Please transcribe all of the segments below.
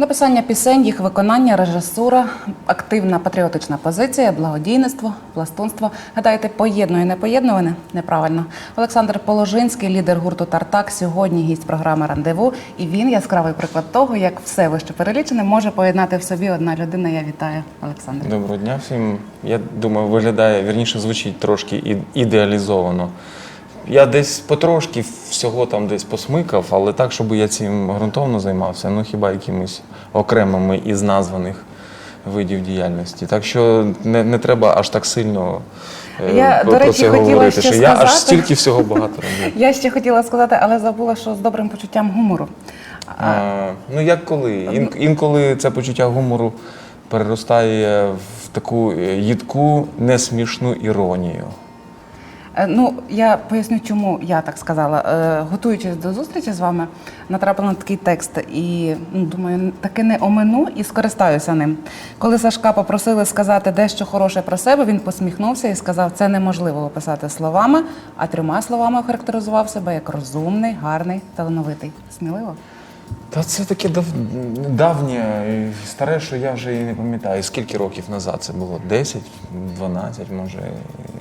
Написання пісень, їх виконання, режисура, активна патріотична позиція, благодійництво, пластунство. Гадаєте, поєднує непоєднуване? Неправильно. Олександр Положинський, лідер гурту Тартак, сьогодні гість програми Рандеву. І він яскравий приклад того, як все вище перелічене може поєднати в собі одна людина. Я вітаю Олександра. Доброго дня всім. Я думаю, виглядає вірніше звучить трошки ідеалізовано. Я десь потрошки всього там десь посмикав, але так, щоб я цим ґрунтовно займався, ну хіба якимись окремими із названих видів діяльності. Так що не, не треба аж так сильно е, Я, про, до про речі, це хотіла говорити. ще Що я аж сказати- стільки всього багато роблю. Я ще хотіла сказати, але забула, що з добрим почуттям гумору. А, ну як коли? Ін, інколи це почуття гумору переростає в таку е, їдку, несмішну іронію. Е, Ну, я поясню, чому я так сказала. Е, Готуючись до зустрічі з вами, натрапила на такий текст і ну, думаю, таки не омину і скористаюся ним. Коли Сашка попросили сказати дещо хороше про себе, він посміхнувся і сказав, це неможливо описати словами, а трьома словами охарактеризував себе як розумний, гарний, талановитий. Сміливо? Та це таке дав... давнє і старе, що я вже і не пам'ятаю. Скільки років назад це було? 10, 12, може.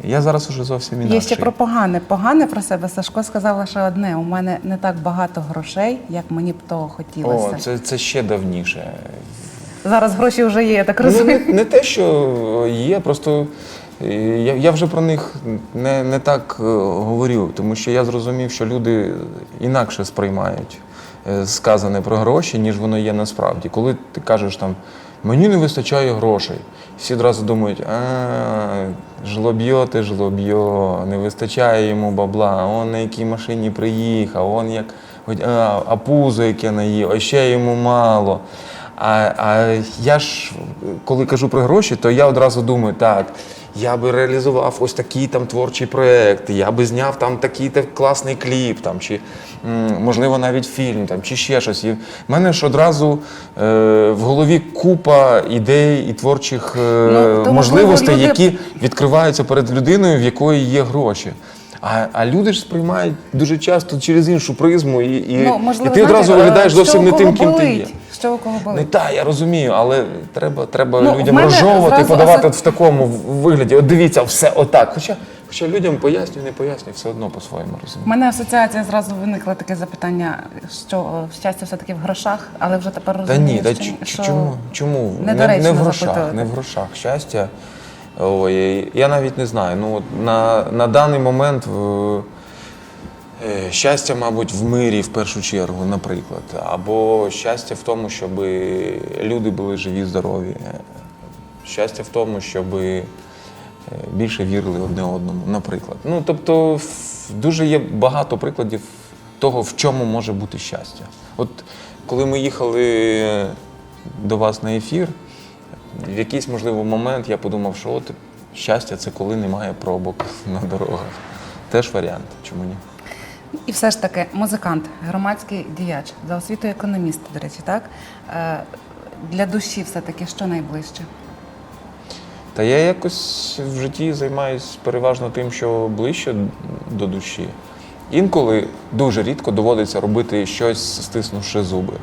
Я зараз уже зовсім інакший. Є ще про погане. Погане про себе Сашко сказав лише одне: у мене не так багато грошей, як мені б того хотілося. О, це, це ще давніше. Зараз гроші вже є, я так Ну, розумію. не, не те, що є, просто е, я, я вже про них не, не так е, говорю, тому що я зрозумів, що люди інакше сприймають сказане про гроші, ніж воно є насправді. Коли ти кажеш там мені не вистачає грошей, всі одразу думають, а жлоб'йо ти жлоб'йо, не вистачає йому бабла, он на якій машині приїхав, он як а, а пузо яке наїв, а ще йому мало. А, а я ж, коли кажу про гроші, то я одразу думаю, так, я би реалізував ось такий там творчий проєкт, я би зняв там такий та класний кліп, там, чи можливо навіть фільм, там, чи ще щось. І в мене ж одразу е, в голові купа ідей і творчих е, Ну, можливостей, люди- які відкриваються перед людиною, в якої є гроші. А, а люди ж сприймають дуже часто через іншу призму, і, і, Ну, можливо, і ти одразу виглядаєш зовсім не тим, ким ти є. Що у кого Не болить? так, я розумію, але треба, треба Ну, людям розжовувати, зразу подавати асо- в такому вигляді. От дивіться, все отак. Хоча, хоча людям пояснюю, не пояснюю, все одно по-своєму розумію. У мене асоціація зразу виникла таке запитання, що е, щастя все-таки в грошах, але вже тепер Та ні, та що, ч- що чому? чому? Не, недоречно не в грошах, запитувати. не в грошах. Щастя. Ой, я навіть не знаю. Ну, от на, на даний момент е, щастя, мабуть, в мирі в першу чергу, наприклад. Або щастя в тому, щоб люди були живі, здорові. Е, Щастя в тому, щоб більше вірили одне одному, наприклад. Ну, тобто, дуже є багато прикладів того, в чому може бути щастя. От коли ми їхали до вас на ефір, в якийсь можливо момент я подумав, що от щастя це коли немає пробок на дорогах. Теж варіант, чому ні? І все ж таки, музикант, громадський діяч, за освітою економіст, до речі, так? Е, Для душі все-таки що найближче? Та я якось в житті займаюся переважно тим, що ближче до душі. Інколи дуже рідко доводиться робити щось, стиснувши зуби.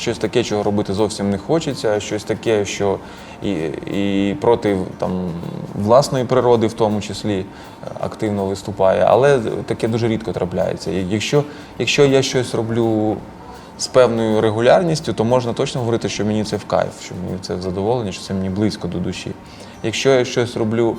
Щось таке, чого робити зовсім не хочеться, щось таке, що і, і проти там, власної природи, в тому числі, е, активно виступає. Але таке дуже рідко трапляється. Якщо, якщо я щось роблю з певною регулярністю, то можна точно говорити, що мені це в кайф, що мені це в задоволення, що це мені близько до душі. Якщо я щось роблю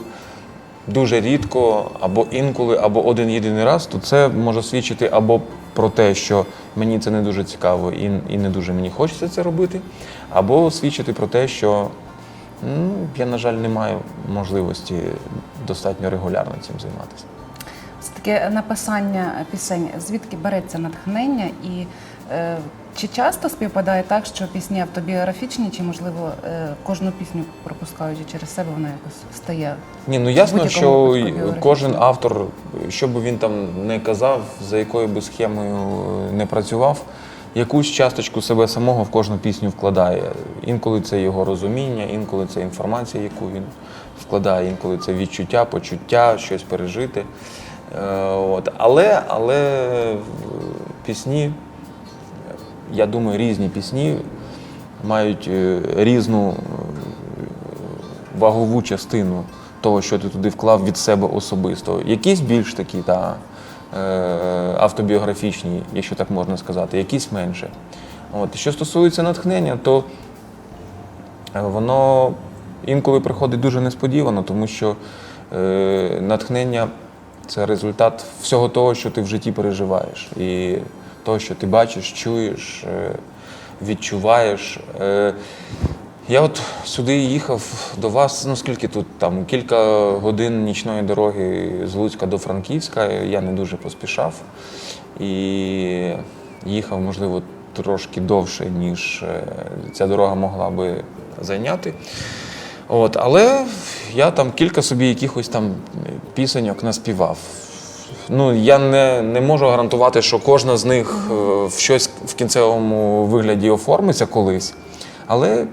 дуже рідко, або інколи, або один єдиний раз, то це може свідчити або про те, що мені це не дуже цікаво і, і не дуже мені хочеться це робити, або свідчити про те, що ну, я, на жаль, не маю можливості достатньо регулярно цим займатися. Все таке написання пісень, звідки береться натхнення і чи часто співпадає так, що пісні автобіографічні, чи можливо е, кожну пісню пропускаючи через себе, вона якось стає Ні, ну ясно, що кожен автор, що би він там не казав, за якою би схемою е, не працював, якусь часточку себе самого в кожну пісню вкладає. Інколи це його розуміння, інколи це інформація, яку він вкладає, інколи це відчуття, почуття, щось пережити. Е, От. Але, але е, пісні, я думаю, різні пісні мають е, різну е, вагову частину того, що ти туди вклав від себе особисто. Якісь більш такі та, е, автобіографічні, якщо так можна сказати, якісь менше. От. Що стосується натхнення, то воно інколи приходить дуже несподівано, тому що натхнення це результат всього того, що ти в житті переживаєш. І того, що ти бачиш, чуєш, е, відчуваєш. Е, я от сюди їхав до вас, ну скільки тут там кілька годин нічної дороги з Луцька до Франківська. Я не дуже поспішав і їхав, можливо, трошки довше, ніж е, ця дорога могла би зайняти. От, але я там кілька собі якихось там пісеньок наспівав. Ну, я не, не можу гарантувати, що кожна з них е, в щось в кінцевому вигляді оформиться колись. Але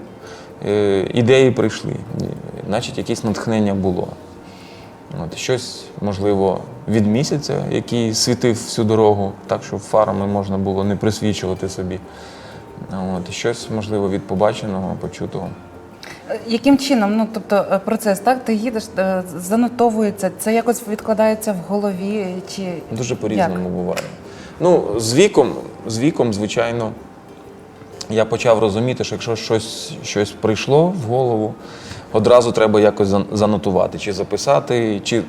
е, ідеї прийшли, значить, якесь натхнення було. От, щось, можливо, від місяця, який світив всю дорогу, так, щоб фарами можна було не присвічувати собі. От, щось, можливо, від побаченого, почутого. Яким чином? Ну тобто е, процес, так? Ти їдеш, е, занотовується, це якось відкладається в голові чи Дуже по-різному буває. Ну, з віком, з віком, звичайно, я почав розуміти, що якщо щось, щось прийшло в голову, одразу треба якось занотувати, чи записати, чи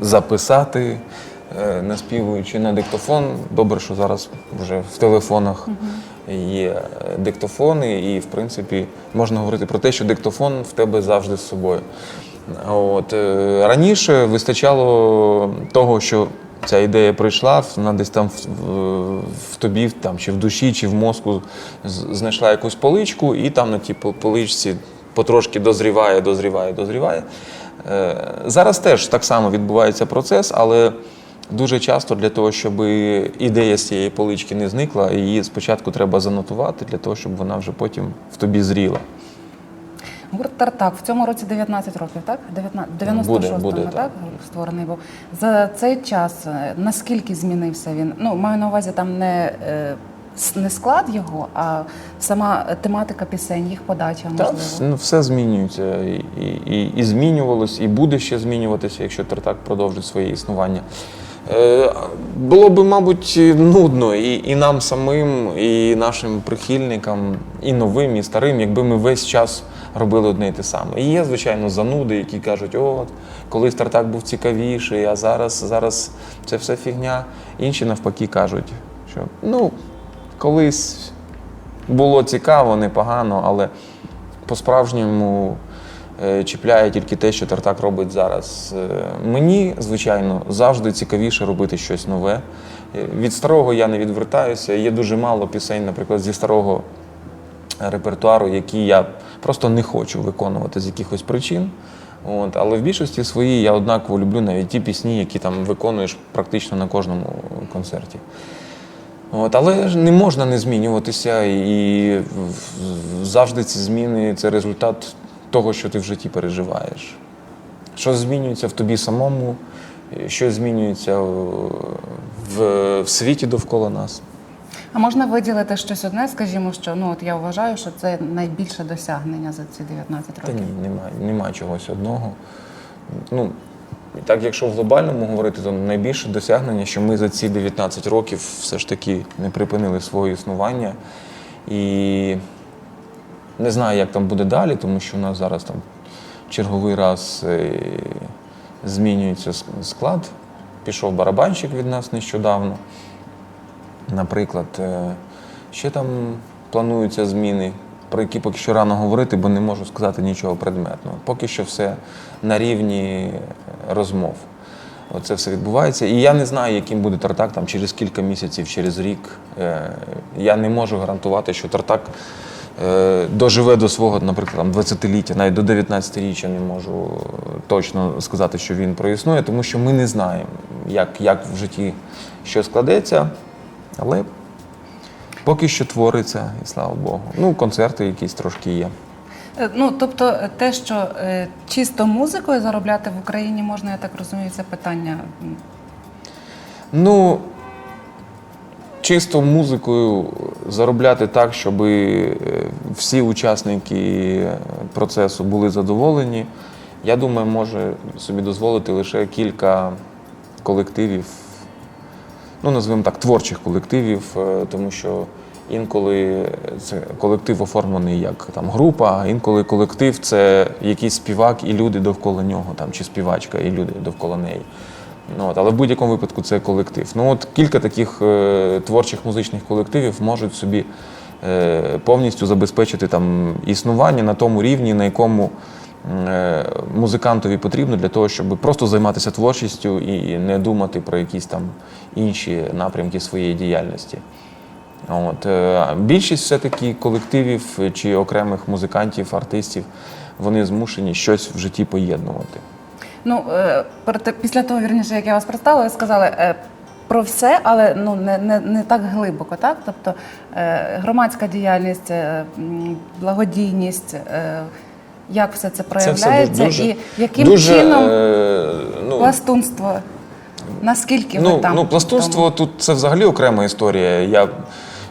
записати, е, наспівуючи на диктофон. Добре, що зараз вже в телефонах є диктофони, і, в принципі, можна говорити про те, що диктофон в тебе завжди з собою. От, е, раніше вистачало того, що ця ідея прийшла, вона десь там в, в, в тобі, там, чи в душі, чи в мозку знайшла якусь поличку, і там на тій поличці потрошки дозріває, дозріває, дозріває. Е, Зараз теж так само відбувається процес, але дуже часто для того, щоб ідея з цієї полички не зникла, її спочатку треба занотувати, для того, щоб вона вже потім в тобі зріла. Гурт Тартак в цьому році 19 років, так? 19, Буде, 96-му, буде, так. так. створений був. За цей час е, наскільки змінився він? Ну, маю на увазі там не, е, не склад його, а сама тематика пісень, їх подача, можливо. вс- ну, все змінюється і, і, і, і змінювалось, і буде ще змінюватися, якщо Тартак продовжить своє існування. Е, було б, мабуть, нудно і, і нам самим, і нашим прихильникам, і новим, і старим, якби ми весь час робили одне і те саме. І є, звичайно, зануди, які кажуть, от, колись Тартак був цікавіший, а зараз, зараз це все фігня. Інші навпаки кажуть, що ну, колись було цікаво, непогано, але по-справжньому чіпляє тільки те, що Тартак робить зараз. Е, Мені, звичайно, завжди цікавіше робити щось нове. Е, Від старого я не відвертаюся. Є дуже мало пісень, наприклад, зі старого репертуару, які я просто не хочу виконувати з якихось причин. От, але в більшості своїй я однаково люблю навіть ті пісні, які там виконуєш практично на кожному концерті. От, але не можна не змінюватися, і завжди ці зміни це результат того, що ти в житті переживаєш. Що змінюється в тобі самому, що змінюється в, в світі довкола нас. А можна виділити щось одне, скажімо, що ну от я вважаю, що це найбільше досягнення за ці 19 Та років. ні, немає, немає чогось одного. Ну, і так, якщо в глобальному говорити, то найбільше досягнення, що ми за ці 19 років все ж таки не припинили своє існування. І не знаю, як там буде далі, тому що у нас зараз там черговий раз е, змінюється склад. Пішов барабанщик від нас нещодавно. Наприклад, е, ще там плануються зміни, про які поки що рано говорити, бо не можу сказати нічого предметного. Поки що все на рівні розмов. Оце все відбувається. І я не знаю, яким буде Тартак там через кілька місяців, через рік. Е, Я не можу гарантувати, що Тартак е, доживе до свого, наприклад, там, 20-ліття, навіть до 19-річчя не можу точно сказати, що він проіснує, тому що ми не знаємо, як, як в житті що складеться. Але поки що твориться, і слава Богу. Ну, концерти якісь трошки є. Е, Ну тобто, е, те, що е, чисто музикою заробляти в Україні можна, я так розумію, це питання. Ну, чисто музикою заробляти так, щоб всі учасники процесу були задоволені, я думаю, може собі дозволити лише кілька колективів, ну назвемо так, творчих колективів, е, тому що інколи це колектив оформлений як там група, а інколи колектив це якийсь співак і люди довкола нього, там, чи співачка, і люди довкола неї. Ну, от, але в будь-якому випадку це колектив. Ну от кілька таких е, творчих музичних колективів можуть собі е, повністю забезпечити там існування на тому рівні, на якому е, музикантові потрібно для того, щоб просто займатися творчістю і не думати про якісь там інші напрямки своєї діяльності. От, е, більшість все-таки колективів чи окремих музикантів, артистів, вони змушені щось в житті поєднувати. Ну, е, після того, вірніше, як я вас представила, ви сказали е, про все, але ну, не, не, не так глибоко, так? Тобто е, громадська діяльність, е, благодійність, е, як все це проявляється дуже- і яким дуже, чином е, ну, пластунство, наскільки ви Ну, там? ну пластунство тому? тут це взагалі окрема історія. Я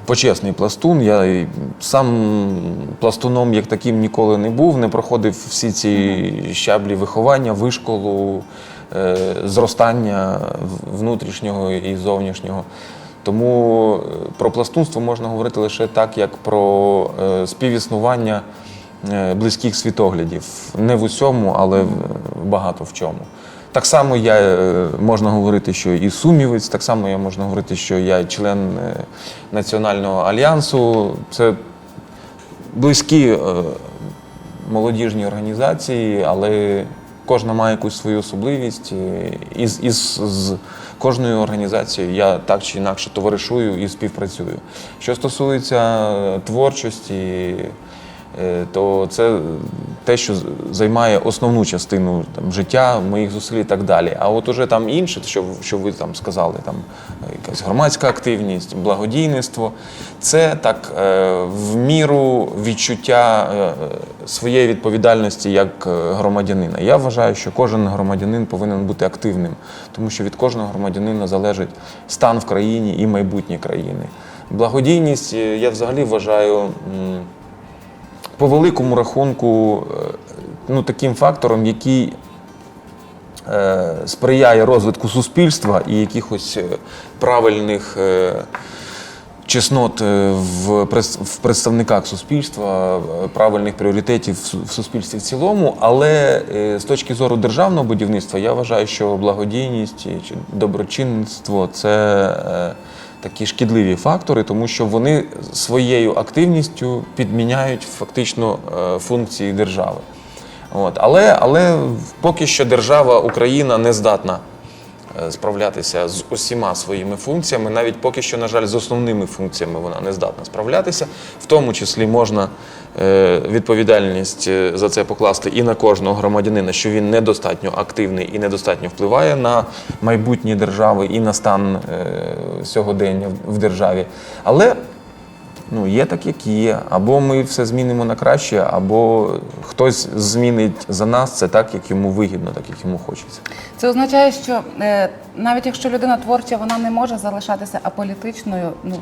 почесний пластун. Я сам пластуном як таким ніколи не був, не проходив всі ці щаблі виховання, вишколу, е, зростання внутрішнього і зовнішнього. Тому е, про пластунство можна говорити лише так, як про е, співіснування близьких світоглядів. Не в усьому, але багато в чому. Так само я е, можна говорити, що і сумівець, так само я можна говорити, що я член е, Національного альянсу. Це близькі е, молодіжні організації, але кожна має якусь свою особливість. І з, із, з кожною організацією я так чи інакше товаришую і співпрацюю. Що стосується творчості, то це те, що займає основну частину там, життя, моїх зусиль і так далі. А от уже там інше, що, що ви там сказали, там е, якась громадська активність, благодійництво, це так е, в міру відчуття е, своєї відповідальності як е, громадянина. Я вважаю, що кожен громадянин повинен бути активним, тому що від кожного громадянина залежить стан в країні і майбутнє країни. Благодійність, е, я взагалі вважаю. По великому рахунку е, ну, таким фактором, який е, сприяє розвитку суспільства і якихось е, правильних е, чеснот е, в, в представниках суспільства, правильних пріоритетів в суспільстві в цілому. Але е, з точки зору державного будівництва я вважаю, що благодійність чи доброчинництво це. е, Такі шкідливі фактори, тому що вони своєю активністю підміняють фактично е, функції держави. От. Але, але поки що держава Україна не здатна справлятися з усіма своїми функціями, навіть поки що, на жаль, з основними функціями вона не здатна справлятися. В тому числі можна е, відповідальність е, за це покласти і на кожного громадянина, що він недостатньо активний і недостатньо впливає на майбутні держави і на стан е, сьогодення в державі. Але Ну, є так, як є. Або ми все змінимо на краще, або хтось змінить за нас це так, як йому вигідно, так як йому хочеться. Це означає, що е, навіть якщо людина творча, вона не може залишатися аполітичною, ну,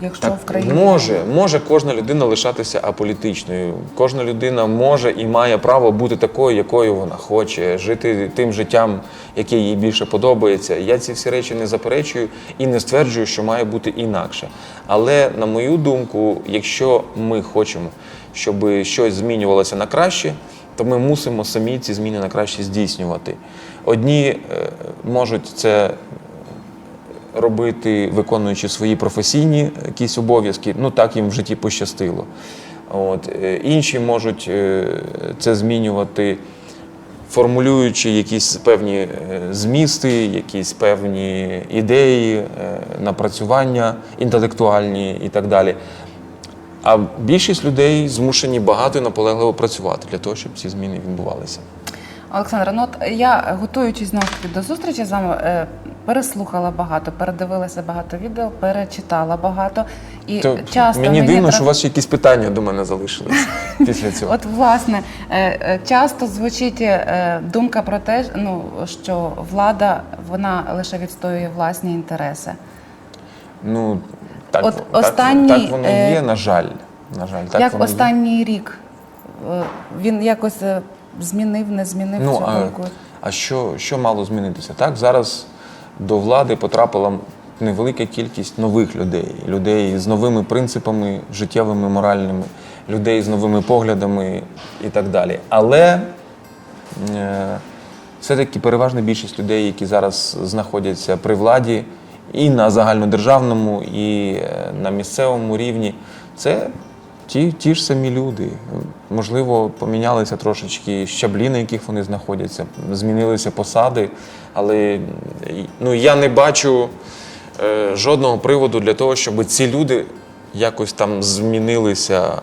якщо в країні. може, може кожна людина лишатися аполітичною. Кожна людина може і має право бути такою, якою вона хоче, жити тим життям, яке їй більше подобається. Я ці всі речі не заперечую і не стверджую, що має бути інакше. Але на мою думку, якщо ми хочемо, щоб щось змінювалося на краще, то ми мусимо самі ці зміни на краще здійснювати. Одні е, можуть це робити, виконуючи свої професійні якісь обов'язки, ну так їм в житті пощастило. От. е, Інші можуть е, це змінювати, формулюючи якісь певні е, змісти, якісь певні ідеї, напрацювання інтелектуальні і так далі. А більшість людей змушені багато і наполегливо працювати для того, щоб ці зміни відбувалися. Олександра, ну от я готуючись знову до зустрічі з вами, переслухала багато, передивилася багато відео, перечитала багато і То часто мені дивно, трап- що у вас ще якісь питання до мене залишились після цього. От власне е, е, часто звучить е, думка про те, ну що влада вона лише відстоює власні інтереси. Ну, Так, От так, останній, так воно є, на жаль. На жаль, так Як воно є. останній рік е, він якось змінив, не змінив Ну, цього а, а що, що мало змінитися? Так, зараз до влади потрапила невелика кількість нових людей, людей з новими принципами життєвими, моральними, людей з новими поглядами і так далі. Але е, все-таки переважна більшість людей, які зараз знаходяться при владі, і на загальнодержавному, і е, на місцевому рівні, це ті, ті ж самі люди. Можливо, помінялися трошечки щаблі, на яких вони знаходяться, змінилися посади, але ну, я не бачу е, жодного приводу для того, щоб ці люди якось там змінилися е,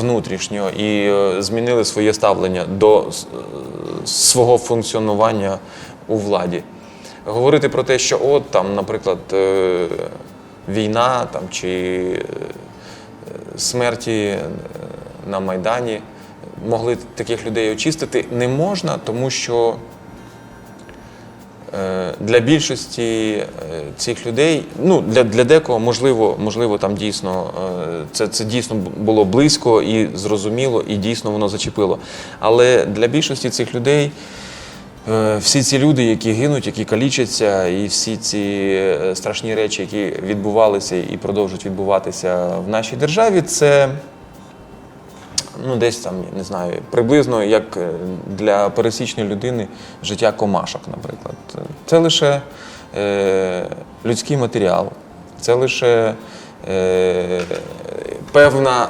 внутрішньо і е, змінили своє ставлення до е, свого функціонування у владі. Говорити про те, що от там, наприклад, е, війна там, чи е, смерті е, на Майдані могли таких людей очистити, не можна, тому що е, для більшості е, цих людей, ну для, для декого, можливо, можливо, там дійсно це, це дійсно було близько і зрозуміло, і дійсно воно зачепило. Але для більшості цих людей. Е, Всі ці люди, які гинуть, які калічаться, і всі ці е, страшні речі, які відбувалися і продовжують відбуватися в нашій державі, це ну, десь там, не знаю, приблизно як е, для пересічної людини життя комашок, наприклад. Це лише е, людський матеріал, це лише е, певна,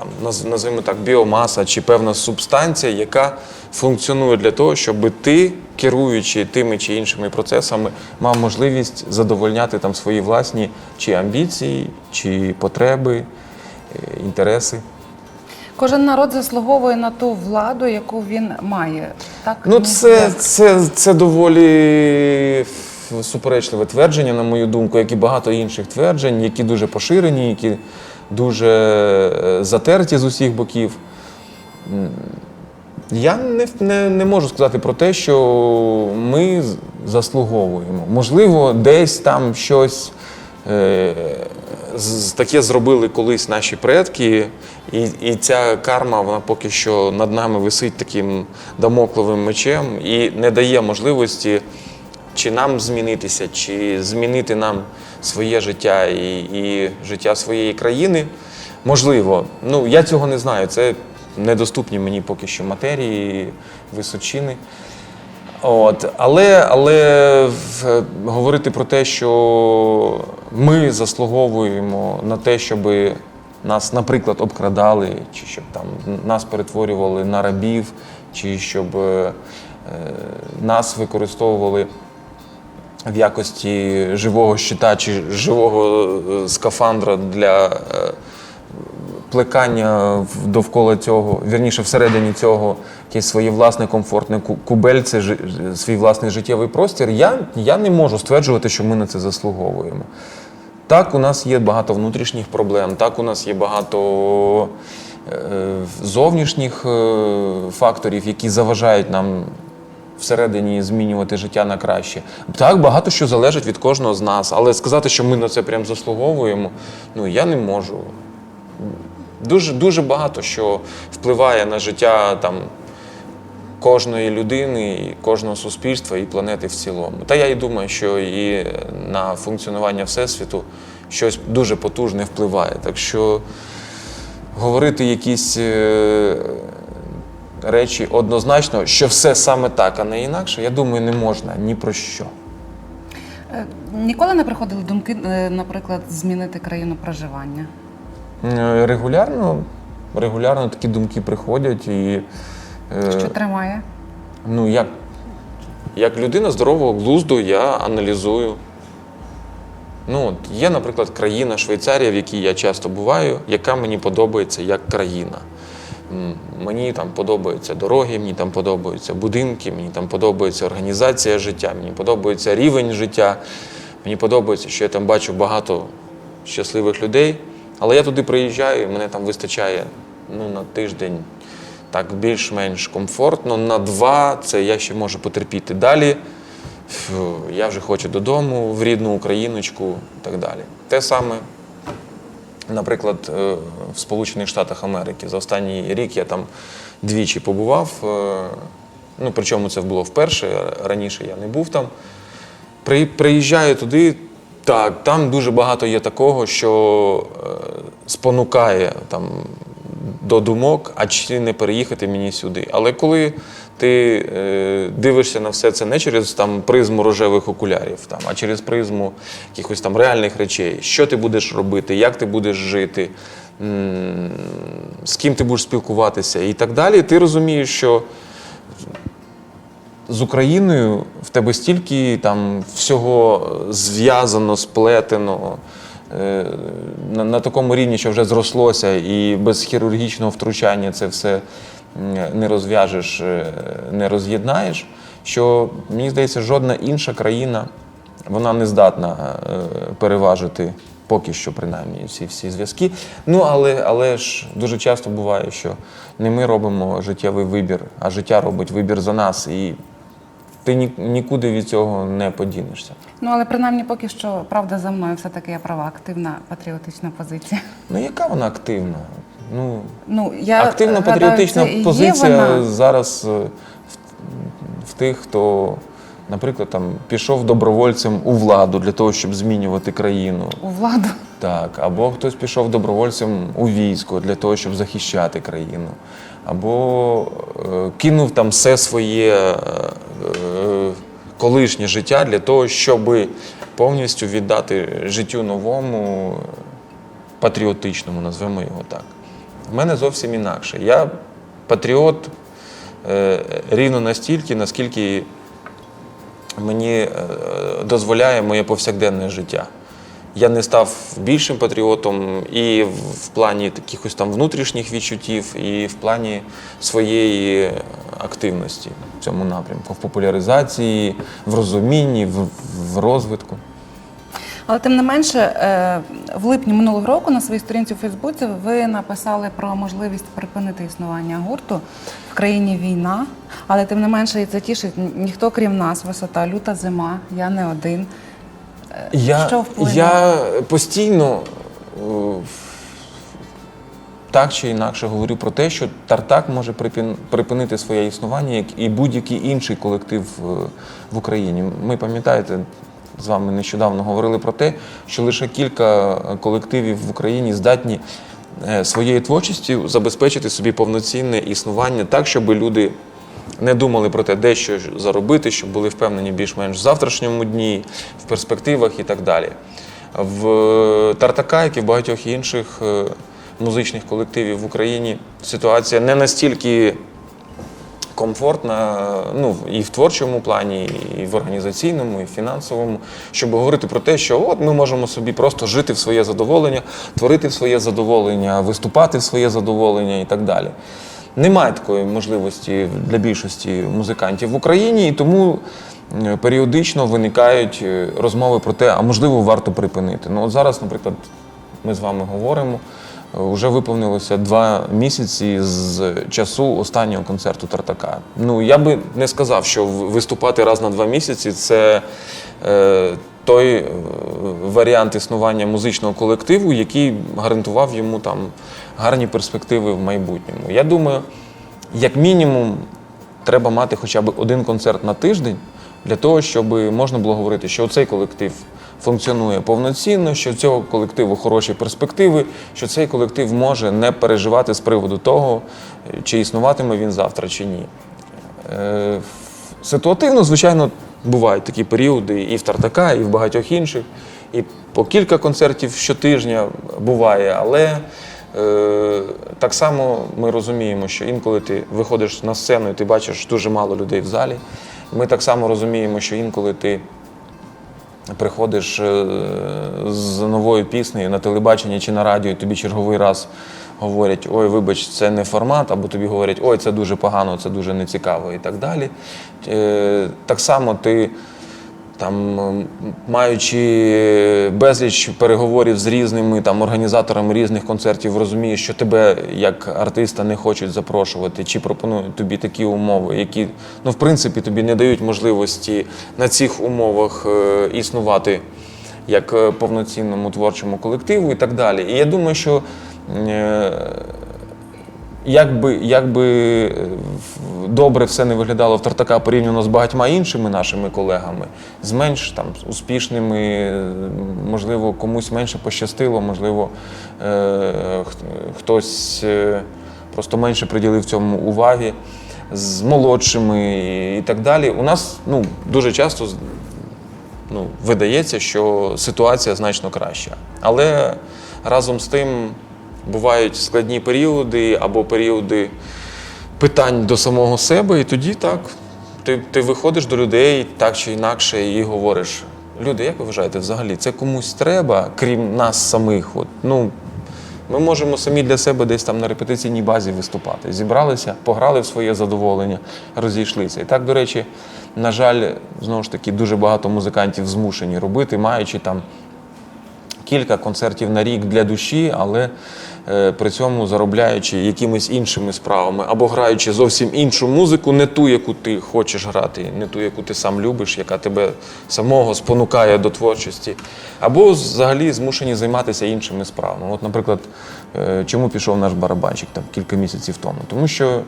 там, називаємо так, біомаса чи певна субстанція, яка функціонує для того, щоб ти, керуючи тими чи іншими процесами, мав можливість задовольняти там свої власні чи амбіції, чи потреби, е, інтереси. Кожен народ заслуговує на ту владу, яку він має. Так Ну, це, це, це доволі суперечливе твердження, на мою думку, як і багато інших тверджень, які дуже поширені, які дуже е, затерті з усіх боків. Я не, не, не можу сказати про те, що ми заслуговуємо. Можливо, десь там щось е, з- таке зробили колись наші предки, і, і ця карма вона поки що над нами висить таким дамокловим мечем і не дає можливості чи нам змінитися, чи змінити нам своє життя і, і життя своєї країни. Можливо, ну я цього не знаю. Це недоступні мені поки що матерії, височини. От, але, але говорити про те, що ми заслуговуємо на те, щоб нас, наприклад, обкрадали, чи щоб там нас перетворювали на рабів, чи щоб е, нас використовували в якості живого щита чи живого е, скафандра для е, плекання довкола цього, вірніше всередині цього, якесь своє власне комфортне ку- кубельце, свій власний життєвий простір. Я, я не можу стверджувати, що ми на це заслуговуємо. Так, у нас є багато внутрішніх проблем, так, у нас є багато е, зовнішніх факторів, які заважають нам всередині змінювати життя на краще. Так, багато що залежить від кожного з нас, але сказати, що ми на це прям заслуговуємо, ну я не можу. Дуже, дуже багато що впливає на життя там, кожної людини, і кожного суспільства і планети в цілому. Та я і думаю, що і на функціонування Всесвіту щось дуже потужне впливає. Так що говорити якісь е, речі однозначно, що все саме так, а не інакше, я думаю, не можна ні про що. Е, Ніколи не приходили думки, е, наприклад, змінити країну проживання. Е, Регулярно, регулярно такі думки приходять і. Що тримає? Ну, як, як людина здорового глузду, я аналізую. Ну, от є, наприклад, країна Швейцарія, в якій я часто буваю, яка мені подобається як країна. Мені там подобаються дороги, мені там подобаються будинки, мені там подобається організація життя, мені подобається рівень життя. Мені подобається, що я там бачу багато щасливих людей. Але я туди приїжджаю, і мене там вистачає ну, на тиждень так більш-менш комфортно. На два це я ще можу потерпіти. Далі я вже хочу додому, в рідну Україночку і так далі. Те саме, наприклад, е, в Сполучених Штатах Америки. За останній рік я там двічі побував. е, Ну, причому це було вперше, раніше я не був там. Приїжджаю туди, так, там дуже багато є такого, що е, спонукає там, до думок, а чи не переїхати мені сюди. Але коли ти е, дивишся на все це не через там, призму рожевих окулярів, там, а через призму якихось там реальних речей, що ти будеш робити, як ти будеш жити, м, з ким ти будеш спілкуватися і так далі, ти розумієш, що з Україною в тебе стільки там всього зв'язано, сплетено е, на, на такому рівні, що вже зрослося, і без хірургічного втручання це все не розв'яжеш, е, не роз'єднаєш. Що мені здається, жодна інша країна вона не здатна е, переважити. Поки що, принаймні, всі всі зв'язки. Ну, але, але ж дуже часто буває, що не ми робимо життєвий вибір, а життя робить вибір за нас. І ти нікуди від цього не подінешся. Ну але принаймні поки що правда за мною все-таки я права, активна патріотична позиція. Ну, яка вона активна? Ну, Ну я активна патріотична є позиція вона. зараз е, в, в тих, хто, наприклад, там пішов добровольцем у владу для того, щоб змінювати країну. у владу. Так, або хтось пішов добровольцем у військо для того, щоб захищати країну, або е, кинув там все своє е, колишнє життя для того, щоб повністю віддати життю новому, патріотичному, назвемо його так. У мене зовсім інакше. Я патріот е, рівно настільки, наскільки мені е, дозволяє моє повсякденне життя. Я не став більшим патріотом і в плані якихось там внутрішніх відчуттів, і в плані своєї активності в цьому напрямку, в популяризації, в розумінні, в, в розвитку. Але тим не менше, е, в липні минулого року на своїй сторінці у Фейсбуці ви написали про можливість припинити існування гурту в країні війна. Але тим не менше, і це тішить ніхто крім нас, висота, люта зима, я не один. Е, Я, Що вплинуло? я постійно е, так чи інакше говорю про те, що Тартак може припинити своє існування, як і будь-який інший колектив е, в Україні. Ми пам'ятаєте, з вами нещодавно говорили про те, що лише кілька колективів в Україні здатні е, своєю творчістю забезпечити собі повноцінне існування так, щоб люди не думали про те, де що заробити, щоб були впевнені більш-менш в завтрашньому дні, в перспективах і так далі. В Тартака, як і в багатьох інших е, музичних колективів в Україні, ситуація не настільки комфортна ну, і в творчому плані, і в організаційному, і в фінансовому, щоб говорити про те, що от ми можемо собі просто жити в своє задоволення, творити в своє задоволення, виступати в своє задоволення і так далі. Немає такої можливості для більшості музикантів в Україні, і тому е, періодично виникають е, розмови про те, а можливо, варто припинити. Ну, от зараз, наприклад, ми з вами говоримо. Вже виповнилося два місяці з часу останнього концерту Тартака. Ну я би не сказав, що виступати раз на два місяці це е, той е, варіант існування музичного колективу, який гарантував йому там гарні перспективи в майбутньому. Я думаю, як мінімум, треба мати хоча б один концерт на тиждень для того, щоб можна було говорити, що цей колектив функціонує повноцінно, що в цього колективу хороші перспективи, що цей колектив може не переживати з приводу того, чи існуватиме він завтра чи ні. Е, Ситуативно, звичайно, бувають такі періоди і в Тартака, і в багатьох інших. І по кілька концертів щотижня буває, але е, так само ми розуміємо, що інколи ти виходиш на сцену і ти бачиш дуже мало людей в залі. Ми так само розуміємо, що інколи ти приходиш е, з новою піснею на телебаченні чи на радіо, і тобі черговий раз говорять: ой, вибач, це не формат, або тобі говорять, ой, це дуже погано, це дуже нецікаво і так далі. Е, Так само ти. Там, маючи безліч переговорів з різними там, організаторами різних концертів, розумієш, що тебе як артиста не хочуть запрошувати, чи пропонують тобі такі умови, які ну, в принципі тобі не дають можливості на цих умовах е, існувати як е, повноцінному творчому колективу і так далі. І я думаю, що е, як би, як би е, добре все не виглядало в Тартака порівняно з багатьма іншими нашими колегами, з менш там успішними, е, можливо, комусь менше пощастило, можливо, е, хтось просто менше приділив цьому уваги, з молодшими і так далі. У нас ну, дуже часто ну, видається, що ситуація значно краща. Але разом з тим бувають складні періоди або періоди питань до самого себе, і тоді так. Ти, ти виходиш до людей так чи інакше і говориш: люди, як ви вважаєте, взагалі, це комусь треба, крім нас самих? От, ну, ми можемо самі для себе десь там на репетиційній базі виступати. Зібралися, пограли в своє задоволення, розійшлися. І так, до речі, на жаль, знову ж таки, дуже багато музикантів змушені робити, маючи там кілька концертів на рік для душі, але при цьому заробляючи якимись іншими справами або граючи зовсім іншу музику, не ту, яку ти хочеш грати, не ту, яку ти сам любиш, яка тебе самого спонукає до творчості, або взагалі змушені займатися іншими справами. От, наприклад, е, чому пішов наш барабанщик там кілька місяців тому? Тому що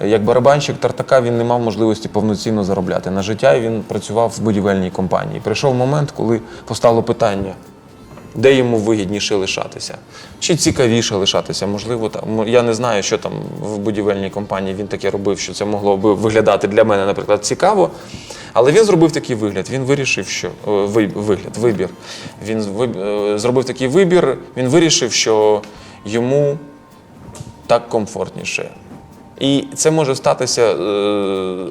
е, як барабанщик Тартака він не мав можливості повноцінно заробляти на життя, і він працював в будівельній компанії. Прийшов момент, коли постало питання, де йому вигідніше лишатися, чи цікавіше лишатися. Можливо, там я не знаю, що там в будівельній компанії він таке робив, що це могло би виглядати для мене, наприклад, цікаво. Але він зробив такий вигляд. Він вирішив, що ви- вигляд, вибір. Він е, зробив такий вибір. Він вирішив, що йому так комфортніше. І це може статися е,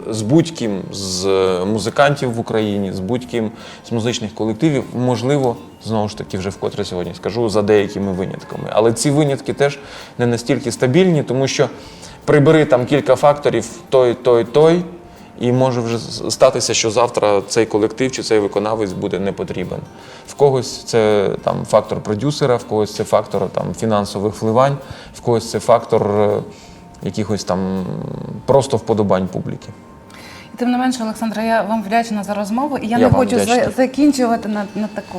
з будь-ким з музикантів в Україні, з будь-ким з музичних колективів. Можливо, знову ж таки, вже вкотре сьогодні скажу за деякими винятками. Але ці винятки теж не настільки стабільні, тому що прибери там кілька факторів той, той, той, і може вже статися, що завтра цей колектив чи цей виконавець буде не потрібен. В когось це там фактор продюсера, в когось це фактор там фінансових вливань, в когось це фактор е, якихось там просто вподобань публіки. І тим не менше, Олександра, я вам вдячна за розмову. І я, Я не хочу вдячний. закінчувати на, на таку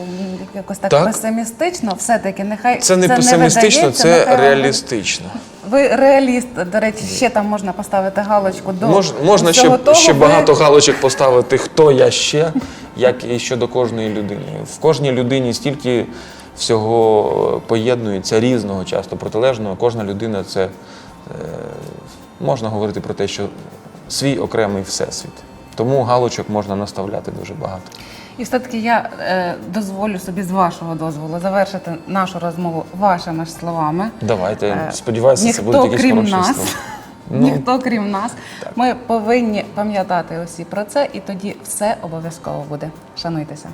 якось так, Так. песимістично. Все-таки нехай Це не песимістично, видається, це реалістично. Ви реаліст. До речі, ще там можна поставити галочку до Мож, можна ще, того. ще Ви- багато галочок поставити, хто я ще, як і щодо кожної людини. В кожній людині стільки всього поєднується різного, часто протилежного. Кожна людина це можна говорити про те, що свій окремий всесвіт. Тому галочок можна наставляти дуже багато. І все-таки я е, дозволю собі з вашого дозволу завершити нашу розмову вашими ж словами. Давайте, Е, сподіваюся, це ніхто, будуть якісь крім нас. Ну, Ніхто крім нас. Ми повинні пам'ятати усі про це, і тоді все обов'язково буде. Шануйтеся.